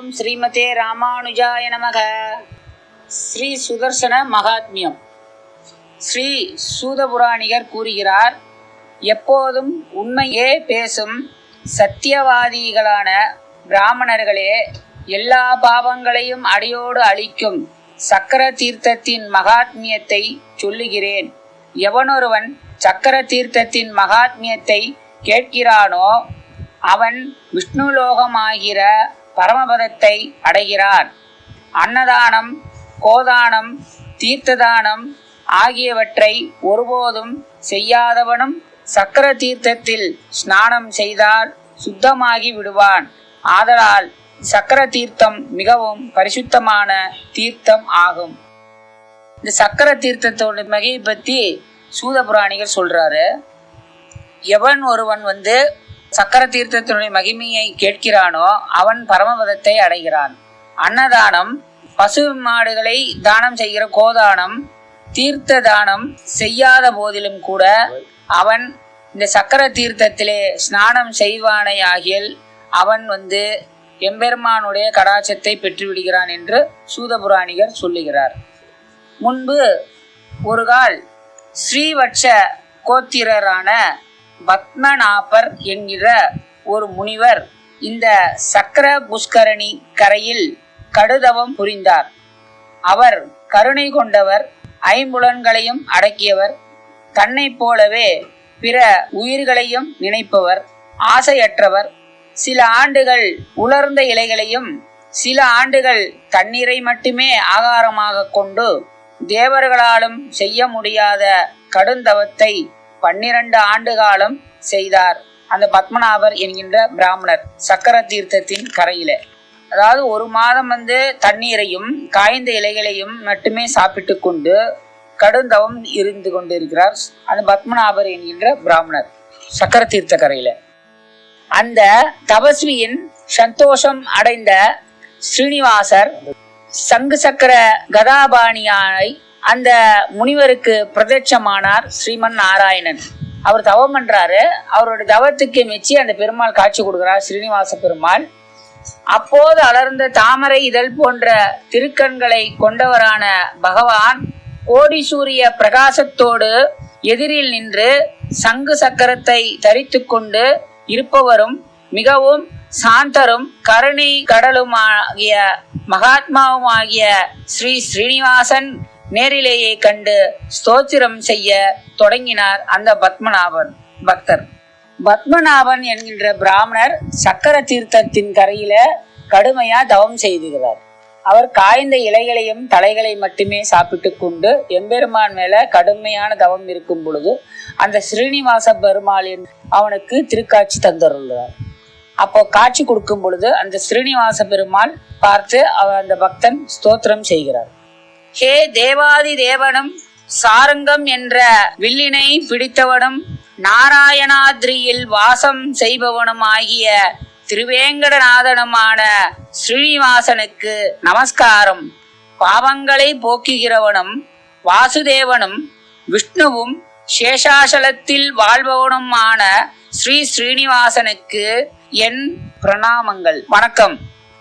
ஓம் ஸ்ரீமதே ராமானுஜாய நமக. ஸ்ரீ சுதர்சன மகாத்மியம். ஸ்ரீ சூதபுராணிகர் கூறுகிறார் எப்போதும் உண்மையே பேசும் சத்தியவாதிகளான பிராமணர்களே எல்லா பாவங்களையும் அடியோடு அழிக்கும் சக்கர தீர்த்தத்தின் மகாத்மியத்தை சொல்லுகிறேன். எவனொருவன் சக்கர தீர்த்தத்தின் மகாத்மியத்தை கேட்கிறானோ அவன் விஷ்ணுலோகமாகிற பரமபதத்தை அடைகிறார். அன்னதானம் கோதானம் தீர்த்ததானம் ஆகியவற்றை ஒருபோதும் செய்யாதவனும் சக்கர தீர்த்தத்தில் ஸ்நானம் செய்தால் சுத்தமாகி விடுவான். ஆதலால் சக்கர தீர்த்தம் மிகவும் பரிசுத்தமான தீர்த்தம் ஆகும். இந்த சக்கர தீர்த்தத்தோட மகியை பத்தி சூதபுராணிகர் சொல்றாரு. எவன் ஒருவன் வந்து சக்கர தீர்த்தத்தினுடைய மகிமையை கேட்கிறானோ அவன் பரமபதத்தை அடைகிறான். அன்னதானம் பசு மாடுகளை தானம் செய்கிற கோதானம் தீர்த்த தானம் செய்யாத போதிலும் கூட அவன் இந்த சக்கர தீர்த்தத்திலே ஸ்நானம் செய்வானை ஆகியல் அவன் வந்து எம்பெருமானுடைய கடாச்சத்தை பெற்றுவிடுகிறான் என்று சூதபுராணிகர் சொல்லுகிறார். முன்பு ஒரு கால் ஸ்ரீவட்ச கோத்திரரான பத்மநாபர் என்கிற ஒரு முனிவர் இந்த சக்கர புஷ்கரணி கரையில் கடுதவம் புரிந்தார். அவர் கருணை கொண்டவர் ஐம்புலன்களையும் அடக்கியவர் தன்னைப் போலவே பிற உயிர்களையும் நினைப்பவர் ஆசையற்றவர். சில ஆண்டுகள் உலர்ந்த இலைகளையும் சில ஆண்டுகள் தண்ணீரை மட்டுமே ஆகாரமாக கொண்டு தேவர்களாலும் செய்ய முடியாத கடுந்தவத்தை பன்னிரண்டு ஆண்டு காலம் செய்தார். அந்த பத்மநாபர் என்கின்ற பிராமணர் சக்கர தீர்த்தத்தின் கரையில. அதாவது ஒரு மாதம் வந்து தண்ணீரையும் காய்ந்த இலைகளையும் மட்டுமே சாப்பிட்டு கொண்டு கடுந்தவம் இருந்து கொண்டிருக்கிறார் அந்த பத்மநாபர் என்கின்ற பிராமணர் சக்கர தீர்த்த கரையில. அந்த தபஸ்வியின் சந்தோஷம் அடைந்த ஸ்ரீனிவாசர் சங்கு சக்கர கதாபாணியானை அந்த முனிவருக்கு பிரதட்சமானார் ஸ்ரீமன் நாராயணன். அவர் தவம் பண்றாரு. அவரோட தவத்துக்கு மெச்சி அந்த பெருமாள் காட்சி கொடுக்கிறார் ஸ்ரீனிவாச பெருமாள். அப்போது அலர்ந்த தாமரை இதழ் போன்ற திருக்கண்களை கொண்டவரான பகவான் கோடி சூரிய பிரகாசத்தோடு எதிரில் நின்று சங்கு சக்கரத்தை தரித்து கொண்டு இருப்பவரும் மிகவும் சாந்தரும் கருணை கடலுமாகிய மகாத்மாவுமாகிய ஸ்ரீ ஸ்ரீனிவாசன் நேரிலேயே கண்டு ஸ்தோத்திரம் செய்ய தொடங்கினார் அந்த பத்மநாபன் பக்தர். பத்மநாபன் என்கின்ற பிராமணர் சக்கர தீர்த்தத்தின் கரையில கடுமையா தவம் செய்துகிறார் அவர் காய்ந்த இலைகளையும் தலைகளை மட்டுமே சாப்பிட்டு கொண்டு எம்பெருமான் மேல கடுமையான தவம் இருக்கும் பொழுது அந்த ஸ்ரீனிவாச பெருமாளின் அவனுக்கு திருக்காட்சி தந்துள்ளார். அப்போ காட்சி கொடுக்கும் பொழுது அந்த ஸ்ரீனிவாச பெருமாள் பார்த்து அவர் அந்த பக்தன் ஸ்தோத்திரம் செய்கிறார். ஹே தேவாதி தேவனும் சாரங்கம் என்ற வில்லினை பிடித்தவனும் நாராயணாத்ரியில் வாசம் செய்பவனும் ஆகிய திருவேங்கடநாதனுமான ஸ்ரீனிவாசனுக்கு நமஸ்காரம். பாவங்களை போக்குகிறவனும் வாசுதேவனும் விஷ்ணுவும் சேஷாசலத்தில் வாழ்பவனுமான ஸ்ரீ ஸ்ரீனிவாசனுக்கு என் பிரணாமங்கள். வணக்கம்.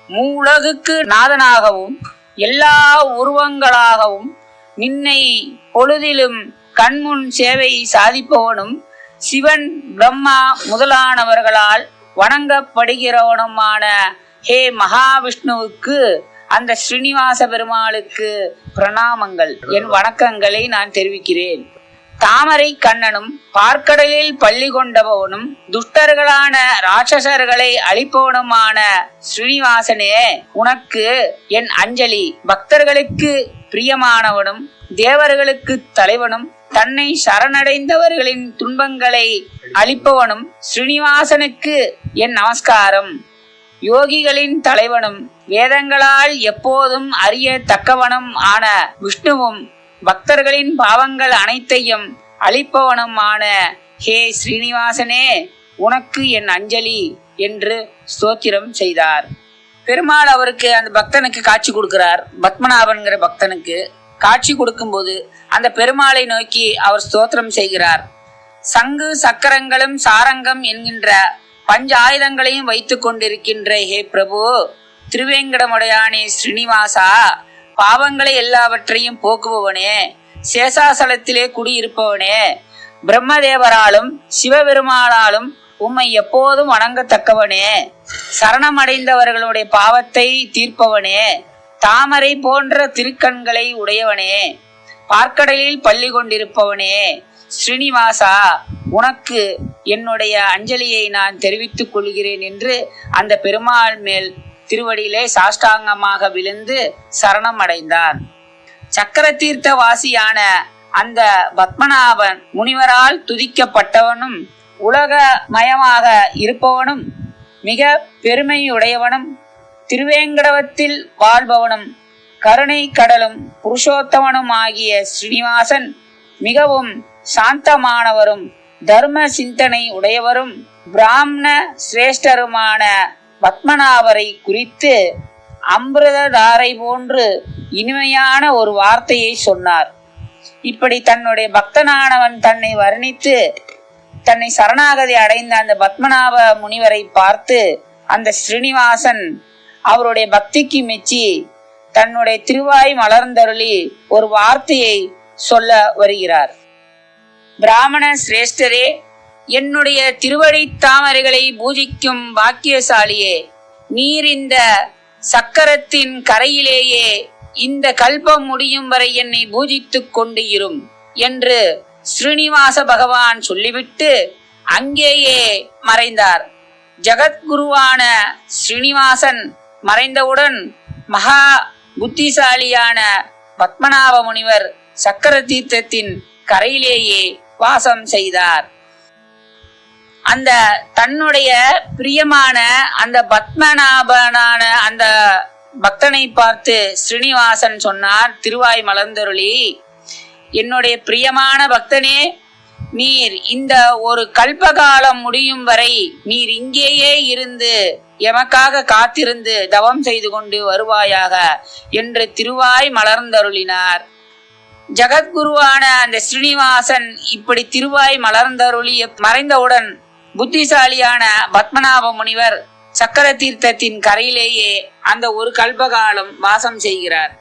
மூலகுக்கு நாதனாகவும் எல்லா உருவங்களாகவும் நின்னை பொழுதிலும் கண்முன் சேவை சாதிப்பவனும் சிவன் பிரம்மா முதலானவர்களால் வணங்கப்படுகிறவனுமான ஹே மகாவிஷ்ணுவுக்கு அந்த ஸ்ரீனிவாச பெருமாளுக்கு பிரணாமங்கள். என் வணக்கங்களை நான் தெரிவிக்கிறேன். தாமரை கண்ணனும் பார்க்கடலில் பள்ளி கொண்டவனும் துஷ்டர்களான ராட்சசர்களை அழிப்பவனுமான ஸ்ரீனிவாசனே உனக்கு என் அஞ்சலி. பக்தர்களுக்கு பிரியமானவனும் தேவர்களுக்கு தலைவனும் தன்னை சரணடைந்தவர்களின் துன்பங்களை அளிப்பவனும் ஸ்ரீனிவாசனுக்கு என் நமஸ்காரம். யோகிகளின் தலைவனும் வேதங்களால் எப்போதும் அறிய தக்கவனும் ஆன விஷ்ணுவும் பக்தர்களின் பாவங்கள் அனைத்தையும் அளிப்பவனுமான ஹே ஸ்ரீனிவாசனே உனக்கு என் அஞ்சலி என்று ஸ்தோத்திரம் செய்தார். பெருமாள் அவருக்கு அந்த பக்தனுக்கு காட்சி கொடுக்கிறார். பத்மநாபன்கிற பக்தனுக்கு காட்சி கொடுக்கும்போது அந்த பெருமாளை நோக்கி அவர் ஸ்தோத்திரம் செய்கிறார். சங்கு சக்கரங்களும் சாரங்கம் என்கின்ற பஞ்ச ஆயுதங்களையும் வைத்து கொண்டிருக்கின்ற ஹே பிரபு திருவேங்கடமுடையானே ஸ்ரீனிவாசா பாவங்களை எல்லாவற்றையும் போக்குபவனே சேஷாசலத்திலே குடியிருப்பவனே பிரம்மதேவராலும் சிவபெருமானாலும் உம்மை எப்போதும் வணங்கத்தக்கவனே சரணமடைந்தவர்களுடைய பாவத்தை தீர்ப்பவனே தாமரை போன்ற திருக்கண்களை உடையவனே பார்க்கடலில் பள்ளி கொண்டிருப்பவனே ஸ்ரீனிவாசா உனக்கு என்னுடைய அஞ்சலியை நான் தெரிவித்துக் கொள்கிறேன் என்று அந்த பெருமாள் மேல் திருவடியிலே சாஷ்டாங்கமாக விழுந்து சரணம் அடைந்தான் சக்கரதீர்த்த வாசியான அந்த பத்மநாபன் முனிவரால் துதிக்கப்பட்டவனும் உலகமயமாக இருப்பவனும் மிக பெருமையுடையவனும் திருவேங்கடவத்தில் வாழ்பவனும் கருணை கடலும் புருஷோத்தமனும் ஆகிய ஸ்ரீனிவாசன் மிகவும் சாந்தமானவரும் தர்ம சிந்தனை உடையவரும் பிராமண சிரேஷ்டருமான பத்மநாபரை குறித்து அமிர்ததாரை போன்று இனிமையான ஒரு வார்த்தையை சொன்னார். இப்படி தன்னுடைய பக்தனானவன் தன்னை வர்ணித்து தன்னை சரணாகதி அடைந்த அந்த பத்மநாப முனிவரை பார்த்து அந்த ஸ்ரீனிவாசன் அவருடைய பக்திக்கு மெச்சி தன்னுடைய திருவாய் மலர்ந்தருளி ஒரு வார்த்தையை சொல்ல வருகிறார். பிராமண சிரேஷ்டரே என்னுடைய திருவடி தாமரைகளை பூஜிக்கும் பாக்கியசாலியே நீர் இந்த சக்கரத்தின் கரையிலேயே இந்த கல்பம் முடியும் வரை என்னை பூஜித்துக் கொண்டு இரும் என்று ஸ்ரீனிவாச பகவான் சொல்லிவிட்டு அங்கேயே மறைந்தார். ஜகத்குருவான ஸ்ரீனிவாசன் மறைந்தவுடன் மகா புத்திசாலியான பத்மநாப முனிவர் சக்கர தீர்த்தத்தின் கரையிலேயே வாசம் செய்தார். அந்த தன்னுடைய பிரியமான அந்த பத்மநாபனான அந்த பக்தனை பார்த்து ஸ்ரீனிவாசன் சொன்னார் திருவாய் மலர்ந்தருளி என்னுடைய பிரியமான பக்தனே நீர் இந்த ஒரு கல்பகாலம் முடியும் வரை நீர் இங்கேயே இருந்து எமக்காக காத்திருந்து தவம் செய்து கொண்டு வருவாயாக என்று திருவாய் மலர்ந்தருளினார். ஜகத்குருவான அந்த ஸ்ரீனிவாசன் இப்படி திருவாய் மலர்ந்தருளிய மறைந்தவுடன் புத்திசாலியான பத்மநாப முனிவர் சக்கர தீர்த்தத்தின் கரையிலேயே அந்த ஒரு கல்பகாலம் வாசம் செய்கிறார்.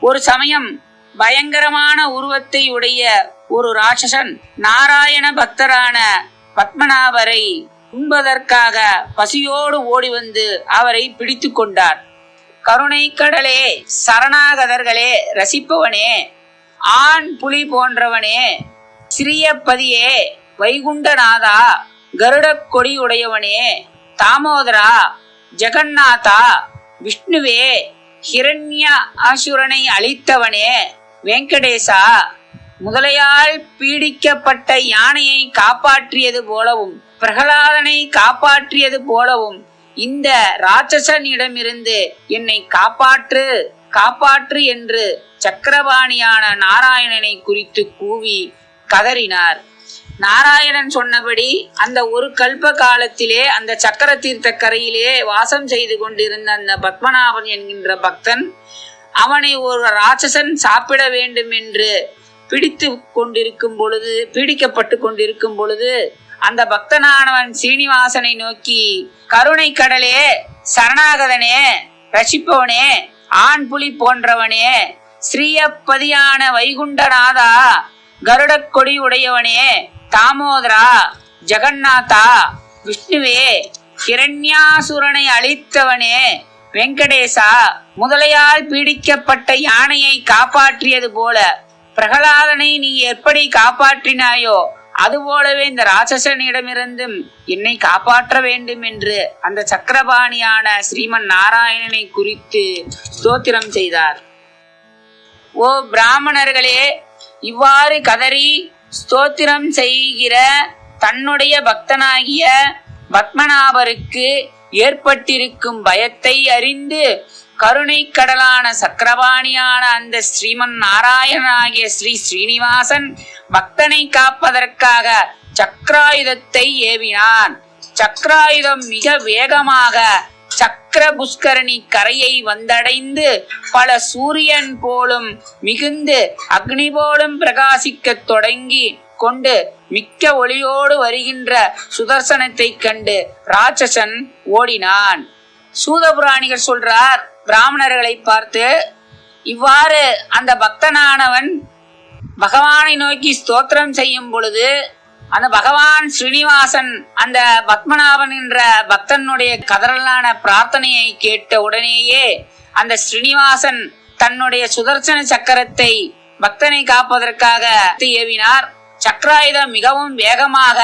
ஒரு சமயம் பயங்கரமான உருவத்தை உடைய ஒரு ராட்சசன் நாராயண பக்தரான பத்மநாபரை உண்பதற்காக பசியோடு ஓடி வந்து அவரை பிடித்து கொண்டார். கருணை கடலே சரணாகதர்களே ரசிப்பவனே ஆண் புலி போன்றவனே சிறிய பதியே வைகுண்டநாதா கருடக் கொடி உடையவனே தாமோதரா ஜெகநாதா விஷ்ணுவே ஹிரண்ய ஆசுரனை அழித்தவனே வெங்கடேசா முதலையால் பீடிக்கப்பட்ட யானையை காப்பாற்றியது போலவும் பிரகலாதனை காப்பாற்றியது போலவும் இந்த ராட்சசனிடமிருந்து என்னை காப்பாற்று காப்பாற்று என்று சக்கரபாணியான நாராயணனை குறித்து கூவி கதறினார். நாராயணன் சொன்னபடி அந்த ஒரு கல்ப காலத்திலே அந்த சக்கர தீர்த்த கரையிலே வாசம் செய்து கொண்டிருந்த அந்த பத்மநாபன் என்கின்ற பக்தன் அவனை ஒரு ராட்சசன் சாப்பிட வேண்டும் என்று பிடித்து கொண்டிருக்கும் பொழுது பீடிக்கப்பட்டு கொண்டிருக்கும் பொழுது அந்த பக்தனானவன் சீனிவாசனை நோக்கி கருணை கடலே சரணாகதனே ரசிப்பவனே ஆண் புலி போன்றவனே ஸ்ரீயப்பதியான வைகுண்டநாதா கருடக் கொடி உடையவனே தாமோதரா ஜெகநாதா விஷ்ணுவே ஹிரண்யாசுரனை அழித்தவனே வெங்கடேசா முதலையால் பீடிக்கப்பட்ட யானையை காப்பாற்றியது போல பிரகலாதனை நீ எப்படி காப்பாற்றினாயோ அதுபோலவே இந்த ராட்சசனிடமிருந்தும் என்னை காப்பாற்ற வேண்டும் என்று அந்த சக்கரபாணியான ஸ்ரீமன் நாராயணனை குறித்து ஸ்தோத்திரம் செய்தார். ஓ பிராமணர்களே இவ்வாறு கதறி ஸ்தோத்திரம் செய்கிற தன்னுடைய பக்தனாகிய பத்மநாபருக்கு ஏற்பட்டிருக்கும் பயத்தை அறிந்து கருணை கடலான சக்கரபாணியான அந்த ஸ்ரீமன் நாராயணனாகிய ஸ்ரீ ஸ்ரீனிவாசன் பக்தனை காப்பதற்காக சக்கராயுதத்தை ஏவினான். சக்கராயுதம் மிக வேகமாக சக்கர புஷ்கரணி கரையை வந்தடைந்து பல சூரியன் போலும் மிகுந்து அக்னி போலும் பிரகாசிக்கத் தொடங்கி கொண்டு மிக்க ஒளியோடு வருகின்ற சுதர்சனத்தைக் கண்டு ராட்சசன் ஓடினான். சூதபுராணிகர் சொல்றார் பிராமணர்களை பார்த்து இவ்வாறு அந்த பக்தனானவன் பகவானை நோக்கி ஸ்தோத்திரம் செய்யும் பொழுது அந்த பகவான் ஸ்ரீனிவாசன் அந்த பத்மநாபன் என்ற பக்தனுடைய கதறலான பிரார்த்தனையை கேட்ட உடனேயே அந்த ஸ்ரீனிவாசன் தன்னுடைய சுதர்சன சக்கரத்தை பக்தனை காப்பதற்காக ஏவினார். சக்கராயுதம் மிகவும் வேகமாக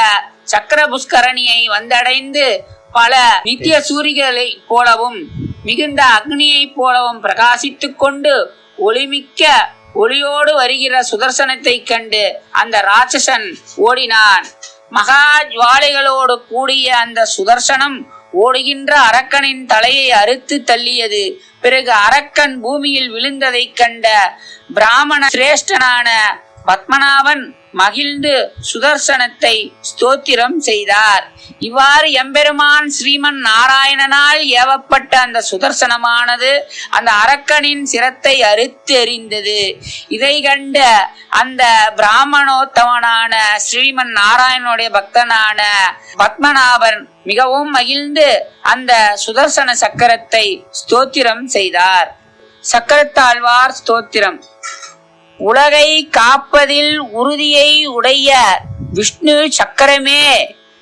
சக்கர புஷ்கரணியை வந்தடைந்து பல நித்திய சூரிகளை போலவும் மிகுந்த அக்னியைப் போலவும் பிரகாசித்துக் கொண்டு ஒளிமிக்க ஒளியோடு வருகிற சுதர்சனத்தை கண்டு அந்த ராட்சசன் ஓடினான். மகா ஜுவாலைகளோடு கூடிய அந்த சுதர்சனம் ஓடுகின்ற அரக்கனின் தலையை அறுத்து தள்ளியது. பிறகு அரக்கன் பூமியில் விழுந்ததைக் கண்ட பிராமண சிரேஷ்டனான பத்மநாபன் மகிழ்ந்து சுதர்சனத்தை ஸ்தோத்திரம் செய்தார். இவ்வாறு எம்பெருமான் ஸ்ரீமன் நாராயணனால் ஏவப்பட்ட அந்த சுதர்சனமானது அந்த அரக்கனின் சிரத்தை அறுத்து எறிந்தது இதை கண்ட அந்த பிராமணோத்தவனான ஸ்ரீமன் நாராயணனுடைய பக்தனான பத்மநாபன் மிகவும் மகிழ்ந்து அந்த சுதர்சன சக்கரத்தை ஸ்தோத்திரம் செய்தார். சக்கரத்தாழ்வார் ஸ்தோத்திரம். உலகை காப்பதில் உறுதியை உடைய விஷ்ணு சக்கரமே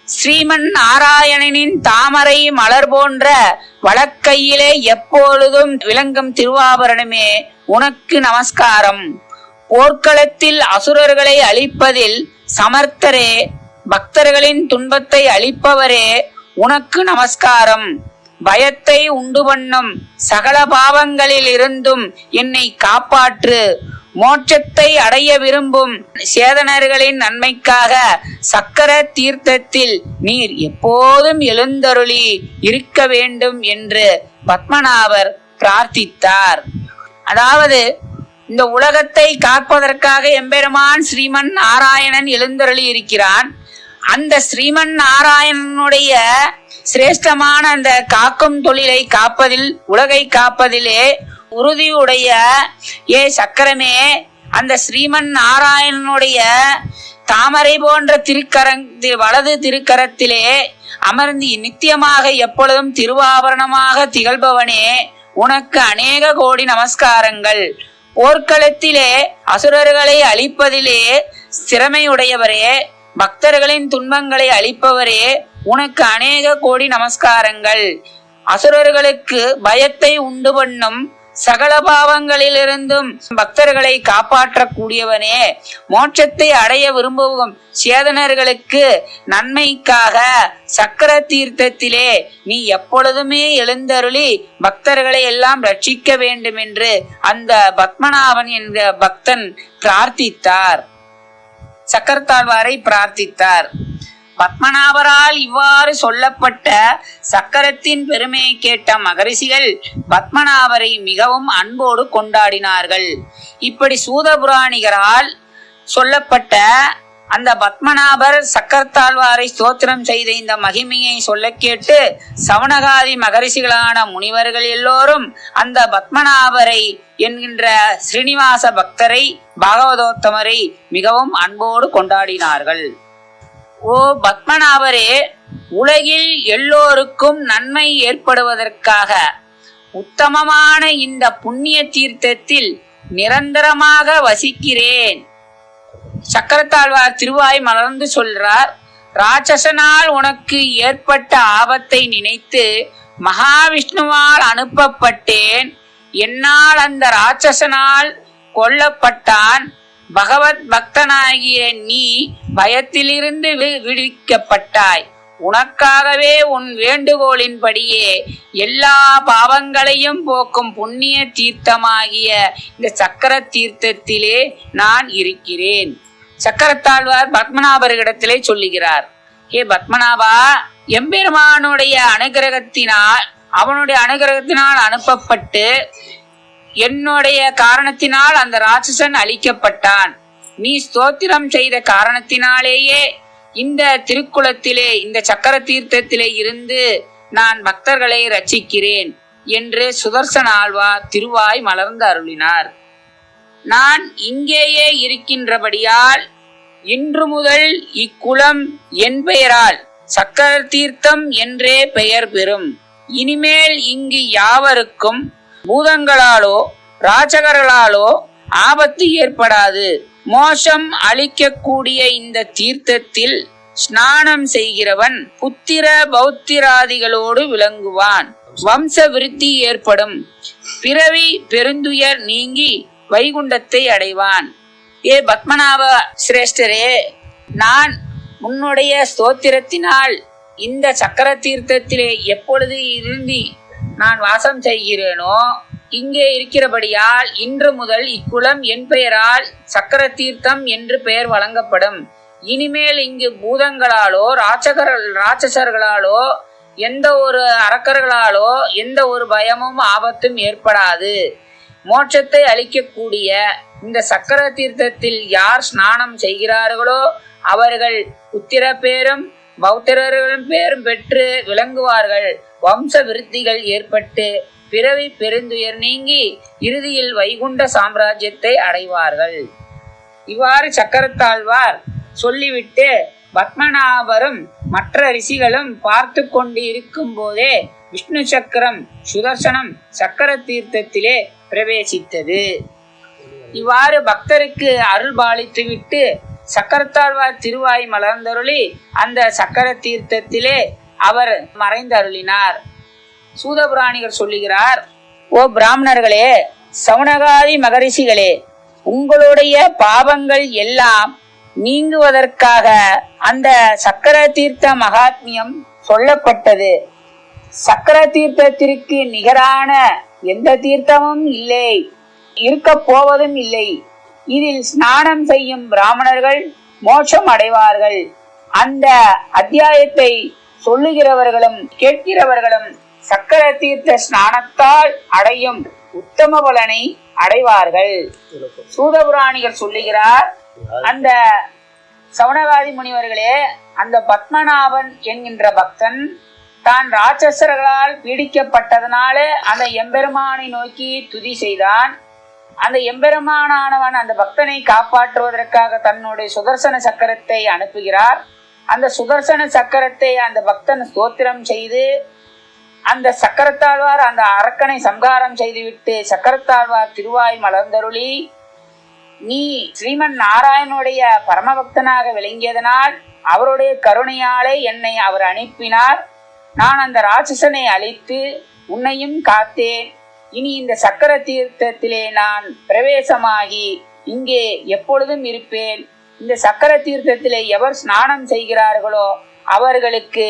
ஸ்ரீமன் நாராயணனின் தாமரை மலர் போன்ற வழக்கையிலே எப்பொழுதும் விளங்கும் திருவாபரணமே உனக்கு நமஸ்காரம். போர்க்களத்தில் அசுரர்களை அழிப்பதில் சமர்த்தரே பக்தர்களின் துன்பத்தை அளிப்பவரே உனக்கு நமஸ்காரம். பயத்தை உண்டு பண்ணும் சகல பாவங்களில் இருந்தும் என்னை காப்பாற்று. மோட்சத்தை அடைய விரும்பும் சேதனர்களின் நன்மைக்காக சக்கர தீர்த்தத்தில் நீர் எப்போதும் எழுந்தருளி இருக்க வேண்டும் என்று பத்மநாபர் பிரார்த்தித்தார். அதாவது இந்த உலகத்தை காப்பதற்காக எம்பெருமான் ஸ்ரீமன் நாராயணன் எழுந்தருளி இருக்கிறான். அந்த ஸ்ரீமன் நாராயணனுடைய சிரேஷ்டமான அந்த காக்கும் தொழிலை காப்பதில் உலகை காப்பதிலே உறுதியுடைய ஏ சக்கரமே அந்த ஸ்ரீமன் நாராயணனுடைய தாமரை போன்ற திருக்கரங் தி- வலது திருக்கரத்திலே அமர்ந்து நித்தியமாக எப்பொழுதும் திருவாபரணமாக திகழ்பவனே உனக்கு அநேக கோடி நமஸ்காரங்கள். போர்க்களத்திலே அசுரர்களை அழிப்பதிலே உடையவரே பக்தர்களின் துன்பங்களை அளிப்பவரே உனக்கு அநேக கோடி நமஸ்காரங்கள். அசுரர்களுக்கு பயத்தை உண்டு பண்ணும் சகல பாவங்களிலிருந்தும் பக்தர்களை காப்பாற்றக்கூடியவனே. மோட்சத்தை அடைய விரும்பும் சேதனர்களுக்கு நன்மைக்காக சக்கர தீர்த்தத்திலே நீ எப்பொழுதுமே எழுந்தருளி பக்தர்களை எல்லாம் ரட்சிக்க வேண்டும் என்று அந்த பத்மநாபன் என்ற பக்தன் பிரார்த்தித்தார். சக்கரத்தாழ்வாரை பிரார்த்தித்தார். பத்மநாபரால் இவ்வாறு சொல்லப்பட்ட சக்கரத்தின் பெருமையை கேட்ட மகரிஷிகள் பத்மநாபரை மிகவும் அன்போடு கொண்டாடினார்கள். இப்படி சூதபுராணிகரால் சொல்லப்பட்ட அந்த பத்மநாபர் சக்கரத்தாழ்வாரை ஸ்தோத்திரம் செய்த இந்த மகிமையை சொல்ல கேட்டு சவணகாதி மகரிஷிகளான முனிவர்கள் எல்லோரும் அந்த பத்மநாபரை என்கின்ற ஸ்ரீனிவாச பக்தரை பாகவதோத்தமரை மிகவும் அன்போடு கொண்டாடினார்கள். ஓ பத்மநாபரே உலகில் எல்லோருக்கும் நன்மை ஏற்படுவதற்காக உத்தமமான இந்த புண்ணிய தீர்த்தத்தில் நிரந்தரமாக வசிக்கிறேன். சக்கரத்தாழ்வார் திருவாய் மலர்ந்து சொல்றார் ராட்சசனால் உனக்கு ஏற்பட்ட ஆபத்தை நினைத்து மகாவிஷ்ணுவால் அனுப்பப்பட்டேன். என்னால் அந்த ராட்சசனால் கொல்லப்பட்டான். பகவத் பக்தனாகிய நீ பயத்திலிருந்து விடுவிக்கப்பட்டாய். உனக்காகவே உன் வேண்டுகோளின்படியே எல்லா பாவங்களையும் போக்கும் புண்ணிய தீர்த்தமாகிய இந்த சக்கர தீர்த்தத்திலே நான் இருக்கிறேன். சக்கரத்தாழ்வார் பத்மநாபரிடத்திலே சொல்லுகிறார் ஏ பத்மநாபா எம்பெருமானுடைய அனுகிரகத்தினால் அவனுடைய அனுகிரகத்தினால் அனுப்பப்பட்டு என்னுடைய காரணத்தினால் அந்த ராட்சசன் அழிக்கப்பட்டான். நீ ஸ்தோத்திரம் செய்த காரணத்தினாலேயே இந்த திருக்குளத்திலே இந்த சக்கர தீர்த்தத்திலே இருந்து நான் பக்தர்களை ரச்சிக்கிறேன் என்று சுதர்சன் ஆழ்வார் திருவாய் மலர்ந்து அருளினார். நான் இங்கேயே இருக்கின்றபடியால் இன்று முதல் இக்குளம் என் பெயரால் சக்கர தீர்த்தம் என்றே பெயர் பெறும். இனிமேல் இங்கு யாவருக்கும் பூதங்களாலோ ராஜகர்களாலோ ஆபத்து ஏற்படாது. மோசம் அளிக்கக்கூடிய இந்த தீர்த்தத்தில் ஸ்நானம் செய்கிறவன் புத்திர பௌத்திராதிகளோடு விளங்குவான். வம்ச விருத்தி ஏற்படும். பிறவி பெருந்துயர் நீங்கி வைகுண்டத்தை அடைவான். ஏ பத்மநாப சிரேஷ்டரே நான் உன்னுடைய ஸ்தோத்திரத்தினால் இந்த சக்கர தீர்த்தத்திலே எப்பொழுது இருந்து நான் வாசம் செய்கிறேனோ? இங்கே இருக்கிறபடியால் இன்று முதல் இக்குளம் என் பெயரால் சக்கர தீர்த்தம் என்று பெயர் வழங்கப்படும். இனிமேல் இங்கு பூதங்களாலோ ராட்சகர் ராட்சசர்களாலோ எந்த ஒரு அரக்கர்களாலோ எந்த ஒரு பயமும் ஆபத்தும் ஏற்படாது. மோட்சத்தை அளிக்கக்கூடிய இந்த சக்கர தீர்த்தத்தில் யார் ஸ்நானம் செய்கிறார்களோ அவர்கள் உத்திர பேரும் பௌத்தரர்களும் பேரும் பெற்று விளங்குவார்கள். வம்ச விருத்திகள் ஏற்பட்டு பிறவி பெருந்துயர் நீங்கி இறுதியில் வைகுண்ட சாம்ராஜ்யத்தை அடைவார்கள். இவ்வாறு சக்கரத்தாழ்வார் சொல்லிவிட்டு பத்மநாபரும் மற்ற ரிஷிகளும் பார்த்து கொண்டு இருக்கும் போதே விஷ்ணு சக்கரம் சுதர்சனம் சக்கர தீர்த்தத்திலே பிரவேசித்தது. இவ்வாறு பக்தருக்கு அருள் பாலித்துவிட்டு சக்கரத்தாழ்வார் திருவாய் மலர்ந்தருளி அந்த சக்கர தீர்த்தத்திலே அவர் மறைந்தருளினார். சூதபுராணிகர் சொல்லுகிறார் ஓ பிராமணர்களே சவுனகாதி மகரிஷிகளே உங்களுடைய பாவங்கள் எல்லாம் நீங்குவதற்காக அந்த சக்கர தீர்த்த மகாத்மியம் சொல்லப்பட்டது. சக்கர தீர்த்தத்திற்கு நிகரான எந்த தீர்த்தமும் இல்லை இருக்க போவதும் இல்லை. இதில் ஸ்நானம் செய்யும் பிராமணர்கள் மோட்சம் அடைவார்கள். அந்த அத்தியாயத்தை சொல்லுகிறவர்களும் கேட்கிறவர்களும் சக்கர தீர்த்த ஸ்நானத்தால் அடையும் உத்தம பலனை அடைவார்கள். சூதபுராணிகள் சொல்லுகிறார் அந்த சவணகாதி முனிவர்களே அந்த பத்மநாபன் என்கின்ற பக்தன் தான் ராட்சசர்களால் பீடிக்கப்பட்டதனால அந்த எம்பெருமானை நோக்கி துதி செய்தான். அந்த எம்பெருமானானவன் அந்த பக்தனை காப்பாற்றுவதற்காக தன்னுடைய சுதர்சன சக்கரத்தை அனுப்புகிறார். அந்த சுதர்சன சக்கரத்தை அந்த பக்தன் ஸ்தோத்திரம் செய்து அந்த சக்கரத்தாழ்வார் அந்த அரக்கனை சம்காரம் செய்துவிட்டு சக்கரத்தாழ்வார் திருவாய் மலர்ந்தருளி நீ ஸ்ரீமன் நாராயணனுடைய பரமபக்தனாக விளங்கியதனால் அவருடைய கருணையாலே என்னை அவர் அனுப்பினார். நான் அந்த ராட்சசனை அழித்து உன்னையும் காத்தேன். இனி இந்த சக்கர தீர்த்தத்திலே நான் பிரவேசமாகி இங்கே எப்பொழுதும் இருப்பேன். இந்த சக்கர தீர்த்தத்திலே எவர் ஸ்நானம் செய்கிறார்களோ அவர்களுக்கு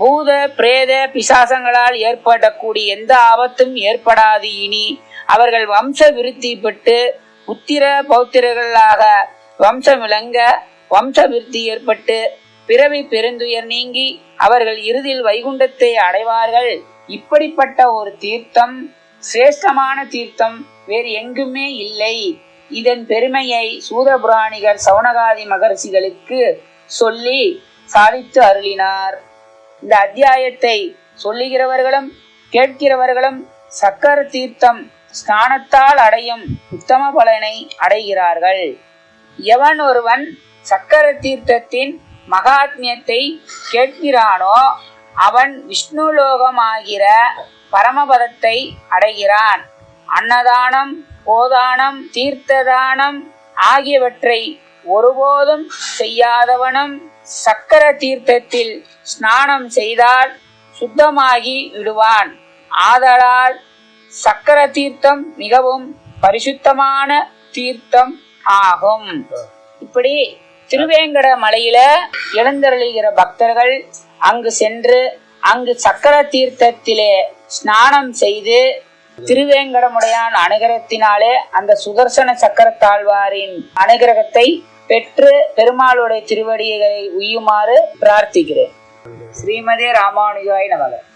பூத பிரேத பிசாசங்களால் ஏற்படக்கூடிய எந்த ஆபத்தும் ஏற்படாது இனி. அவர்கள் வம்ச விருத்தி பெற்று புத்திர பௌத்திரர்களாக வம்சம் விளங்க வம்ச விருத்தி ஏற்பட்டு பிறவி பெருந்துயர் நீங்கி அவர்கள் இறுதியில் வைகுண்டத்தை அடைவார்கள். இப்படிப்பட்ட ஒரு தீர்த்தம் சிரேஷ்டமான தீர்த்தம் வேறு எங்குமே இல்லை. இதன் பெருமையை சூதபுராணிகர் சவுனகாதி மகர்ஷிகளுக்கு சொல்லி சாதித்து அருளினார். இந்த அத்தியாயத்தை சொல்லுகிறவர்களும் கேட்கிறவர்களும் சக்கர தீர்த்தம் ஸ்நானத்தால் அடையும் உத்தம பலனை அடைகிறார்கள். எவன் ஒருவன் சக்கர தீர்த்தத்தின் மகாத்மியத்தை கேட்கிறானோ அவன் விஷ்ணுலோகமாகிற பரமபதத்தை அடைகிறான். அன்னதானம் போதானம் தீர்த்ததானம் ஆகியவற்றை ஒருபோதும் செய்யாதவனும் சக்கர தீர்த்தத்தில் ஸ்நானம் செய்தால் சுத்தமாகி விடுவான். ஆதலால் சக்கர தீர்த்தம் மிகவும் பரிசுத்தமான தீர்த்தம் ஆகும். இப்படி திருவேங்கட மலையில எழுந்தருளுகிற பக்தர்கள் அங்கு சென்று அங்கு சக்கர தீர்த்தத்திலே ஸ்நானம் செய்து திருவேங்கடமுடையான் அனுகிரகத்தினாலே அந்த சுதர்சன சக்கரத்தாழ்வாரின் அனுகிரகத்தை பெற்று பெருமாளுடைய திருவடிகளை உய்யுமாறு பிரார்த்திக்கிறேன். ஸ்ரீமதே ராமானுஜாய் நமகர்